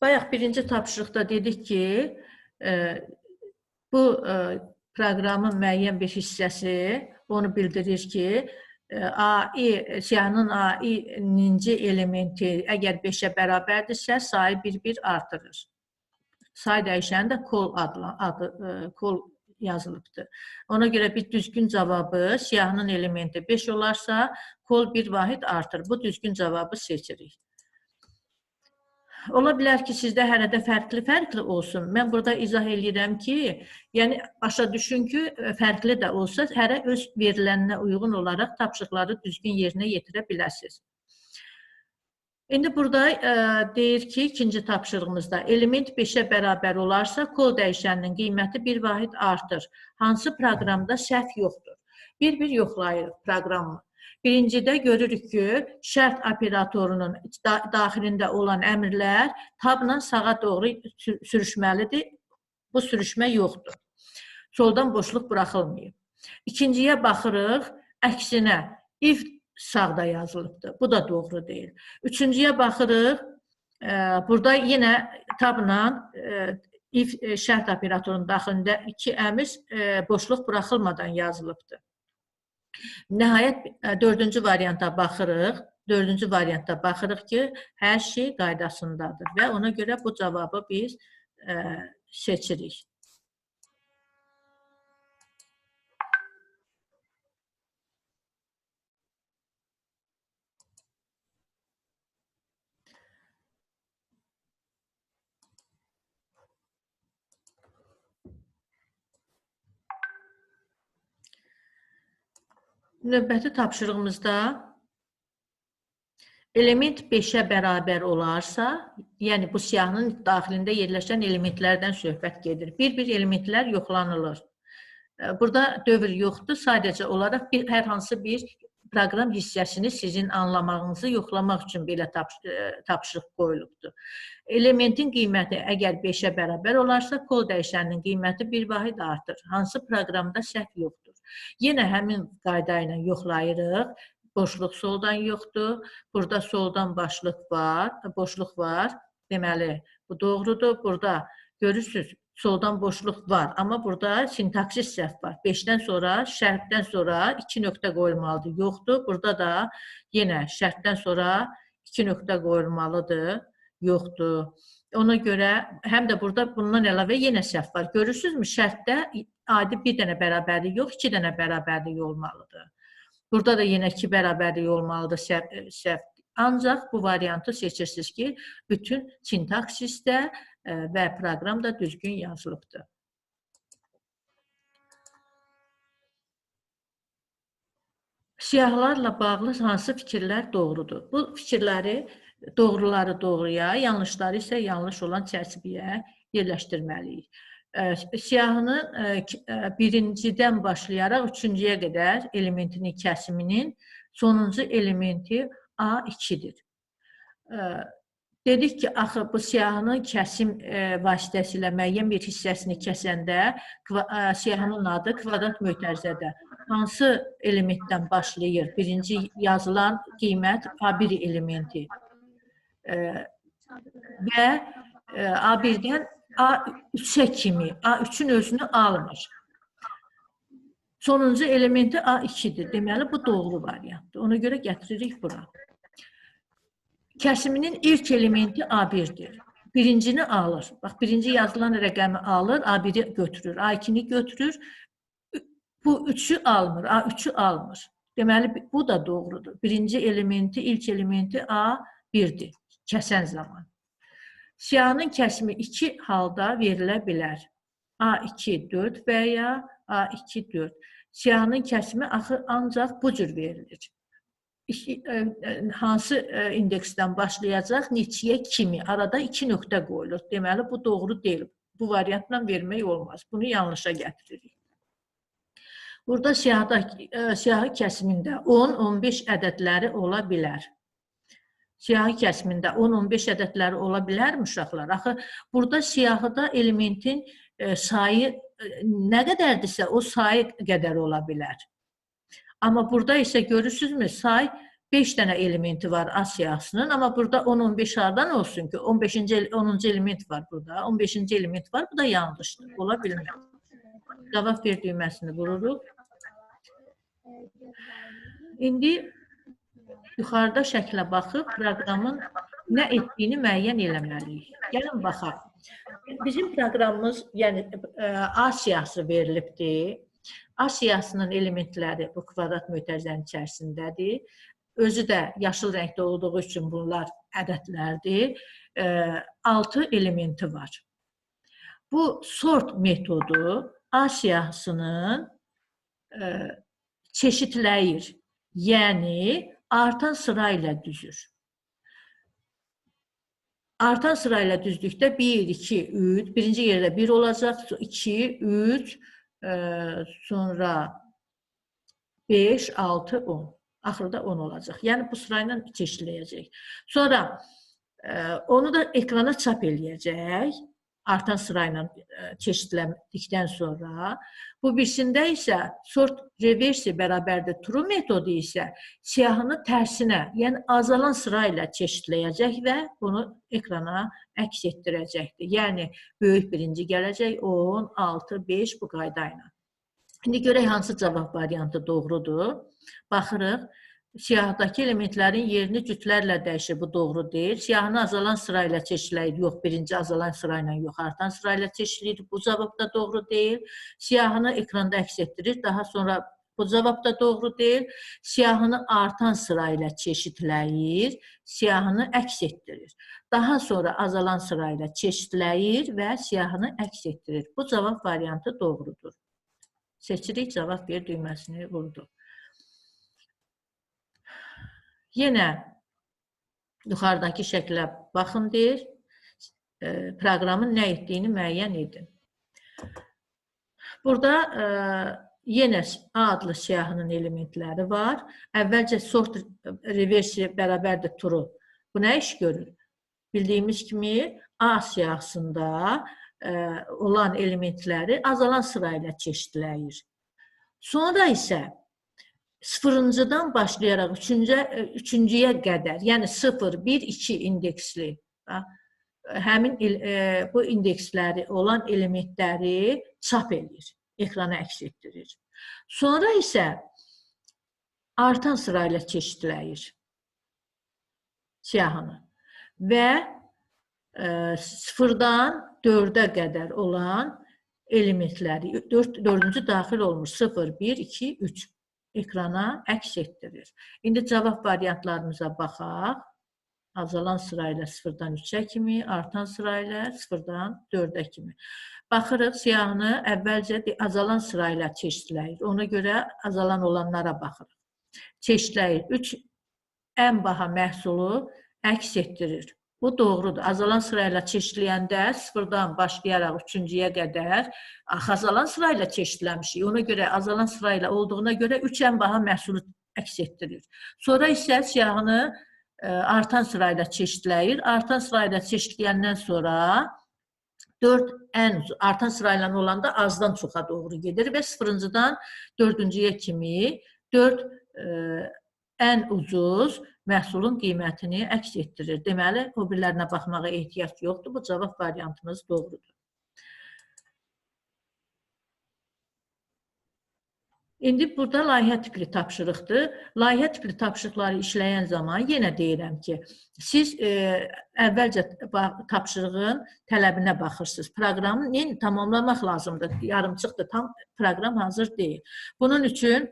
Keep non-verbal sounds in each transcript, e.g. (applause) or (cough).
Bayaq birinci tapşırıqda dedik ki, e, bu e, proqramın müəyyən bir hissəsi onu bildirir ki, e, AI siyahının AI-ninci elementi əgər 5-ə bərabərdirsə, sayı bir-bir artırır. Say dəyişəni də call adlı, adı, call yazılıbdır. Ona görə bir düzgün cavabı siyahının elementi 5 olarsa, call bir vahid artır. Bu düzgün cavabı seçirik. Ola bilər ki, sizdə hərədə fərqli-fərqli olsun. Mən burada izah edirəm ki, yəni başa düşün ki, fərqli də olsa, hərə öz veriləninə uyğun olaraq tapşırıqları düzgün yerinə yetirə biləsiniz. İndi burada ə, deyir ki, ikinci tapşırığımızda element 5-ə bərabər olarsa, kod dəyişəninin qiyməti bir vahid artır. Hansı proqramda səhv yoxdur? Bir-bir yoxlayırıq proqramı. Birincidə görürük ki, şərt operatorunun daxilində olan əmrlər tabla sağa doğru sürüşməlidir. Bu sürüşmə yoxdur. Soldan boşluq buraxılmayıb. İkinciyə baxırıq, əksinə if sağda yazılıbdır. Bu da doğru deyil. Üçüncüyə baxırıq, e, burada yenə tabla e, if e, şərt operatorunun daxilində iki əmr boşluq buraxılmadan yazılıbdır. Nəhayət e, dördüncü varianta baxırıq. Dördüncü variantda baxırıq ki, hər şey qaydasındadır və ona görə bu cavabı biz ə, e, seçirik. Növbəti tapşırığımızda element 5-ə bərabər olarsa, yəni bu siyahının daxilində yerləşən elementlərdən söhbət gedir. Bir-bir elementlər yoxlanılır. Burada dövr yoxdur, sadəcə olaraq bir hər hansı bir proqram hissəsini sizin anlamağınızı yoxlamaq üçün belə tapşırıq qoyulubdur. Elementin qiyməti əgər 5-ə bərabər olarsa, kod dəyişəninin qiyməti bir vahid artır. Hansı proqramda səhv yoxdur? Yenə həmin qayda ilə yoxlayırıq. Boşluq soldan yoxdur. Burada soldan başlıq var, boşluq var. Deməli, bu doğrudur. Burada görürsüz, soldan boşluq var. Amma burada sintaksis səhv var. 5-dən sonra, şərtdən sonra 2 nöqtə qoyulmalıdır. Yoxdur. Burada da yenə şərtdən sonra 2 nöqtə qoyulmalıdır. Yoxdur. Ona görə həm də burada bundan əlavə yenə səhv var. Görürsüzmü? Şərtdə adi bir dənə bərabərlik yox, iki dənə bərabərlik olmalıdır. Burada da yenə iki bərabərlik olmalıdır səhv. səhv. Ancaq bu variantı seçirsiniz ki, bütün sintaksisdə e, və proqram da düzgün yazılıbdır. Siyahılarla bağlı hansı fikirlər doğrudur? Bu fikirləri doğruları doğruya, yanlışları isə yanlış olan çərçivəyə yerləşdirməliyik. Siyahının birincidən başlayaraq üçüncüyə qədər elementinin kəsiminin sonuncu elementi A2-dir. Dedik ki, axı bu siyahının kəsim vasitəsilə müəyyən bir hissəsini kəsəndə siyahının adı kvadrat mötərizədə hansı elementdən başlayır? Birinci yazılan qiymət A1 elementi və A1-dən A3-ə kimi, A3-ün özünü almır. Sonuncu elementi A2-dir. Deməli, bu doğru variantdır. Ona görə gətiririk bura. Kəsiminin ilk elementi A1-dir. Birincini alır. Bax, birinci yazılan rəqəmi alır, A1-i götürür, A2-ni götürür. Bu 3-ü almır, A3-ü almır. Deməli, bu da doğrudur. Birinci elementi, ilk elementi A1-dir kəsən zaman. Siyahının kəsimi iki halda verilə bilər. A2 4 və ya A2 4. Siyahının kəsimi axı ancaq bu cür verilir. İki, ə, e, e, hansı ə, e, indeksdən başlayacaq, neçəyə kimi arada 2 nöqtə qoyulur. Deməli bu doğru deyil. Bu variantla vermək olmaz. Bunu yanlışa gətiririk. Burada siyahda ə, siyahı kəsimində 10-15 ədədləri ola bilər siyahı kəsimində 10-15 ədədləri ola bilərmi uşaqlar? Axı burada siyahıda elementin e, sayı e, nə qədərdirsə o sayı qədər ola bilər. Amma burada isə görürsüzmü say 5 dənə elementi var A siyahısının, amma burada 10-15 hardan olsun ki? 15-ci el- 10-cu element var burada, 15-ci element var. Bu da yanlışdır. Ola bilmir. Cavab ver düyməsini vururuq. İndi yuxarıda şəklə baxıb proqramın nə etdiyini müəyyən eləməliyik. Gəlin baxaq. Bizim proqramımız, yəni ə, A siyahısı verilibdi. A siyahısının elementləri bu kvadrat mötərizənin içərisindədir. Özü də yaşıl rəngdə olduğu üçün bunlar ədədlərdir. 6 elementi var. Bu sort metodu A siyahısının ə, çeşidləyir. Yəni artan sıra ilə düzür. Artan sıra ilə düzdükdə 1, 2, 3, birinci yerdə 1 olacaq, 2, 3, ə, sonra 5, 6, 10. Axırda 10 olacaq. Yəni bu sıra ilə çeşidləyəcək. Sonra ə, onu da ekrana çap eləyəcək. Artan sıra ilə ə, çeşidlədikdən sonra bu birisində isə sort reversi bərabərdir true metodu isə siyahını tərsinə, yəni azalan sıra ilə çeşidləyəcək və bunu ekrana əks etdirəcəkdir. Yəni böyük birinci gələcək 10, 6, 5 bu qayda ilə. İndi görək hansı cavab variantı doğrudur. Baxırıq. Siyahdakı elementlərin yerini cütlərlə dəyişir. Bu doğru deyil. Siyahını azalan sıra ilə çeşidləyir. Yox, birinci azalan sıra ilə yox, artan sıra ilə çeşidləyir. Bu cavab da doğru deyil. Siyahını ekranda əks etdirir. Daha sonra bu cavab da doğru deyil. Siyahını artan sıra ilə çeşidləyir. Siyahını əks etdirir. Daha sonra azalan sıra ilə çeşidləyir və siyahını əks etdirir. Bu cavab variantı doğrudur. Seçirik, cavab ver düyməsini vurdu. Yenə yuxarıdakı şəklə baxın deyir. E, proqramın nə etdiyini müəyyən edin. Burada e, yenə A adlı siyahının elementləri var. Əvvəlcə sort reversi bərabərdir true. Bu nə iş görür? Bildiyimiz kimi A siyahısında e, olan elementləri azalan sıra ilə çeşidləyir. Sonra isə sıfırıncıdan başlayaraq üçüncü, üçüncüyə qədər, yəni 0, 1, 2 indeksli həmin e, bu indeksləri olan elementləri çap edir, ekrana əks etdirir. Sonra isə artan sıra ilə çeşidləyir siyahını və e, sıfırdan 4-ə qədər olan elementləri 4 4-cü daxil olmuş 0 1 2 3 ekrana əks etdirir. İndi cavab variantlarımıza baxaq. Azalan sıra ilə 0-dan 3-ə kimi, artan sıra ilə 0-dan 4-ə kimi. Baxırıq, siyahını əvvəlcə azalan sıra ilə çeşidləyir. Ona görə azalan olanlara baxırıq. Çeşidləyir. 3 ən baha məhsulu əks etdirir. Bu doğrudur. Azalan sıra ilə çeşidləyəndə 0-dan başlayaraq 3-cüyə qədər axı azalan sıra ilə çeşidləmişik. Ona görə azalan sıra ilə olduğuna görə 3 ən baha məhsulu əks etdirir. Sonra isə siyahını ə, artan sıra ilə çeşidləyir. Artan sıra ilə çeşidləyəndən sonra 4 ən artan sıra ilə olanda azdan çoxa doğru gedir və 0-dan 4-cüyə kimi 4 ə, ən ucuz məhsulun qiymətini əks etdirir. Deməli, o birlərinə baxmağa ehtiyac yoxdur. Bu cavab variantımız doğrudur. İndi burada layihə tipli tapşırıqdır. Layihə tipli tapşırıqları işləyən zaman yenə deyirəm ki, siz e, əvvəlcə tapşırığın tələbinə baxırsınız. Proqramı tamamlamaq lazımdır. Yarımçıqdır, tam proqram hazır deyil. Bunun üçün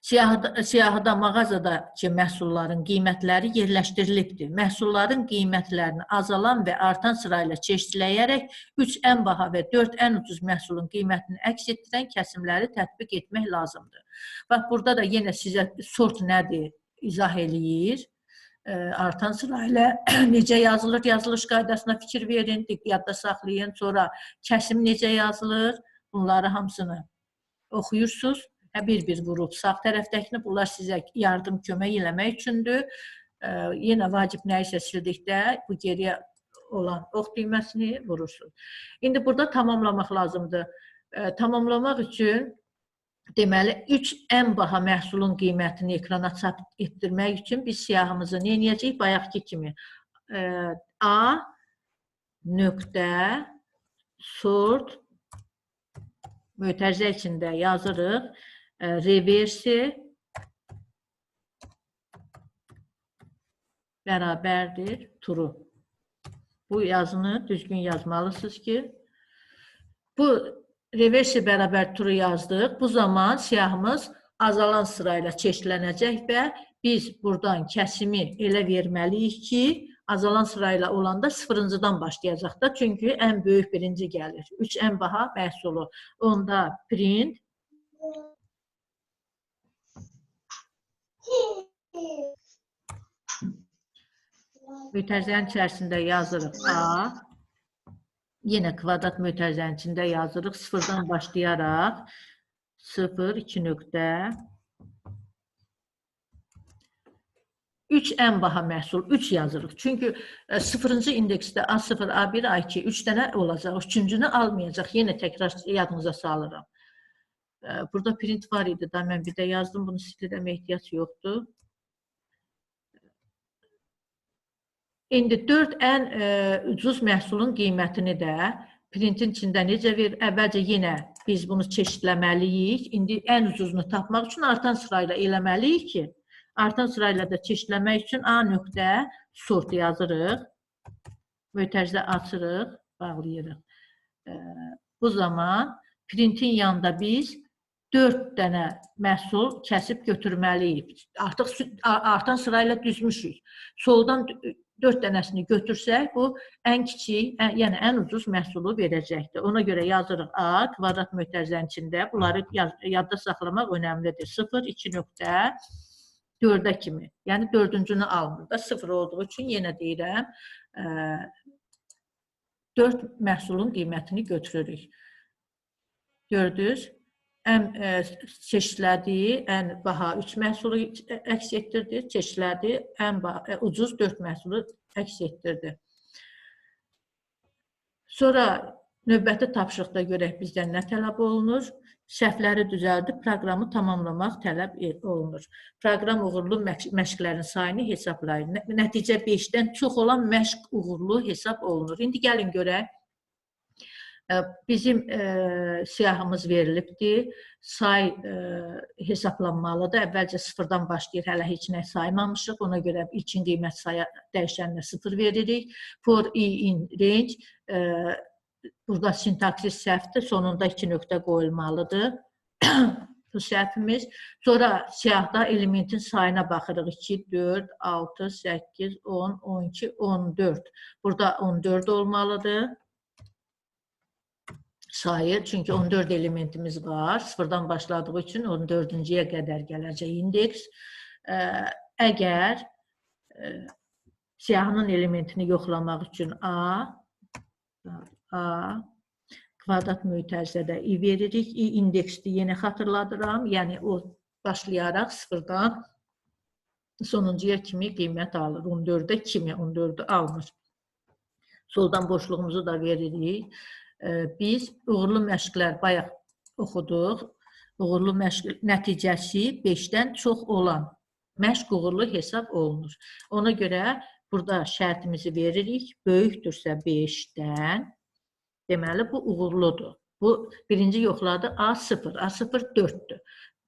Siyahıda, siyahıda mağazadakı məhsulların qiymətləri yerləşdirilibdir. Məhsulların qiymətlərini azalan və artan sırayla çeşidləyərək 3 ən baha və 4 ən ucuz məhsulun qiymətini əks etdirən kəsimləri tətbiq etmək lazımdır. Bax, burada da yenə sizə sort nədir izah eləyir. Artan sırayla (clears throat) necə yazılır, yazılış qaydasına fikir verin, yadda saxlayın. Sonra kəsim necə yazılır, bunları hamısını oxuyursunuz hə bir-bir vurub sağ tərəfdəkini bunlar sizə yardım kömək eləmək üçündür. E, yenə vacib nə isə sildikdə bu geriyə olan ox düyməsini vurursunuz. İndi burada tamamlamaq lazımdır. E, tamamlamaq üçün Deməli, 3 ən baha məhsulun qiymətini ekrana çap etdirmək üçün biz siyahımızı nə edəcəyik? Bayaqki kimi e, A nöqtə sort mötərizə içində yazırıq. Reversi bərabərdir true. Bu yazını düzgün yazmalısınız ki, bu reversi bərabər true yazdıq. Bu zaman siyahımız azalan sırayla çeşidlənəcək və biz buradan kəsimi elə verməliyik ki, azalan sırayla olanda sıfırıncıdan başlayacaq da. Çünki ən böyük birinci gəlir. 3 ən baha məhsulu. Onda print Mötərizənin içərisində yazırıq A. Yenə kvadrat mötərizənin içində yazırıq. Sıfırdan başlayaraq 0, 2 nöqtə 3 ən baha məhsul 3 yazırıq. Çünki 0-cı indeksdə A0, A1, A2 3 dənə olacaq. Üçüncünü almayacaq. Yenə təkrar yadınıza salıram. E, Burada print var idi da mən bir də yazdım. Bunu sildirəmə ehtiyac yoxdur. İndi 4 ən ə, ucuz məhsulun qiymətini də printin içində necə ver? Əvvəlcə yenə biz bunu çeşidləməliyik. İndi ən ucuzunu tapmaq üçün artan sırayla eləməliyik ki, artan sırayla da çeşidləmək üçün A nöqtə sort yazırıq. Mötərizə açırıq, bağlayırıq. Bu zaman printin yanında biz 4 dənə məhsul kəsib götürməliyik. Artıq artan sırayla düzmüşük. Soldan 4 dənəsini götürsək, bu ən kiçik, ən, yəni ən ucuz məhsulu verəcəkdir. Ona görə yazırıq A kvadrat mötərizənin içində. Bunları yaz, yadda saxlamaq önəmlidir. 0 2 nöqtə 4-ə kimi. Yəni 4-cünü almır da 0 olduğu üçün yenə deyirəm, ə, 4 məhsulun qiymətini götürürük. Gördünüz? Ən ə, çeşidlədiyi ən baha 3 məhsulu əks etdirdi, çeşidlədiyi ən baha, ə, ucuz 4 məhsulu əks etdirdi. Sonra növbəti tapşırıqda görək bizdən nə tələb olunur? Səhvləri düzəldib proqramı tamamlamaq tələb e- olunur. Proqram uğurlu məş- məşqlərin sayını hesablayın. Nə- Nəticə 5-dən çox olan məşq uğurlu hesab olunur. İndi gəlin görək. Bizim ə, siyahımız verilibdir. Say ə, hesablanmalıdır. Əvvəlcə sıfırdan başlayır. Hələ heç nə saymamışıq. Ona görə ilkin qiymət saya dəyişəninə 0 veririk. For i in range ə, burada sintaksis səhvdir. Sonunda 2 nöqtə qoyulmalıdır. (clears throat) Bu səhvimiz. Sonra siyahda elementin sayına baxırıq. 2, 4, 6, 8, 10, 12, 14. Burada 14 olmalıdır sayı. Çünki 14 elementimiz var. Sıfırdan başladığı üçün 14-cüyə qədər gələcək indeks. Əgər siyahının elementini yoxlamaq üçün A A kvadrat mötərizədə i veririk. i indeksli yenə xatırladıram. Yəni o başlayaraq sıfırdan sonuncuya kimi qiymət alır. 14-ə kimi 14-ü almır. Soldan boşluğumuzu da veririk. Biz uğurlu məşqlər bayaq oxuduq. Uğurlu məşq nəticəsi 5-dən çox olan məşq uğurlu hesab olunur. Ona görə burada şərtimizi veririk. Böyükdürsə 5-dən deməli bu uğurludur. Bu birinci yoxladı A0. A0 4-dür.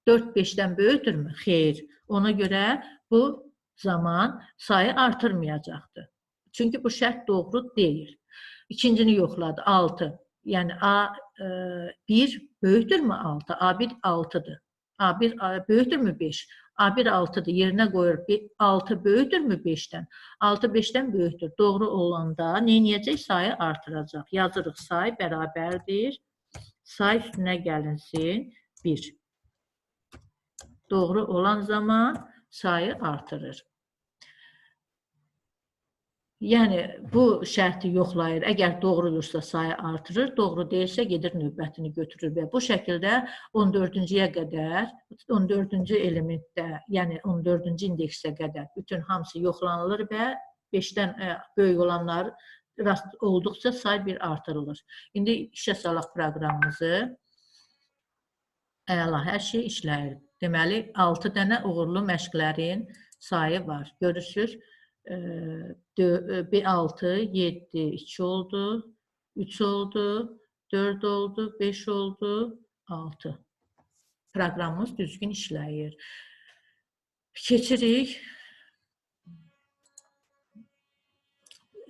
4 5-dən böyükdürmü? Xeyr. Ona görə bu zaman sayı artırmayacaqdır. Çünki bu şərt doğru deyil. İkincini yoxladı 6. Yəni A e, 1 böyükdürmü 6? A1 6-dır. A1 A- böyükdürmü 5? A1 6-dır. Yerinə qoyur. 6 böyükdürmü 5-dən? 6 5-dən böyükdür. Doğru olanda nə edəcək? Sayı artıracaq. Yazırıq say bərabərdir. Say üstünə gəlinsin 1. Doğru olan zaman sayı artırır. Yəni bu şərti yoxlayır. Əgər doğrudursa sayı artırır, doğru deyilsə gedir növbətini götürür və bu şəkildə 14-cüyə qədər, 14-cü elementdə, yəni 14-cü indeksə qədər bütün hamısı yoxlanılır və 5-dən ə, böyük olanlar rast olduqca say bir artırılır. İndi işə salaq proqramımızı. Əla, hər şey işləyir. Deməli 6 dənə uğurlu məşqlərin sayı var. Görürsüz? E, dö- e, bir 6, 7, 2 oldu, 3 oldu, 4 oldu, 5 oldu, 6. Proqramımız düzgün işləyir. Keçirik.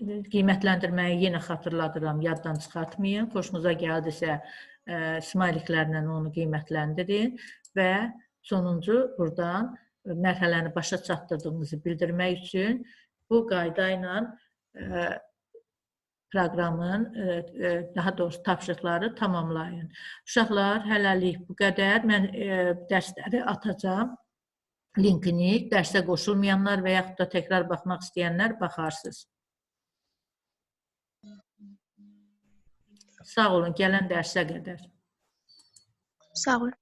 Qiymətləndirməyi yenə xatırladıram, yaddan çıxartmayın. Xoşunuza gəldisə, smayliklərlə onu qiymətləndirin və sonuncu burdan mərhələni başa çatdırdığınızı bildirmək üçün bu qayda ilə e, proqramın e, e, daha doğrusu tapşırıqları tamamlayın. Uşaqlar, hələlik bu qədər. Mən e, dərsləri atacağam. Linkini dərsə qoşulmayanlar və yaxud da təkrar baxmaq istəyənlər baxarsınız. Sağ olun, gələn dərsə qədər. Sağ ol.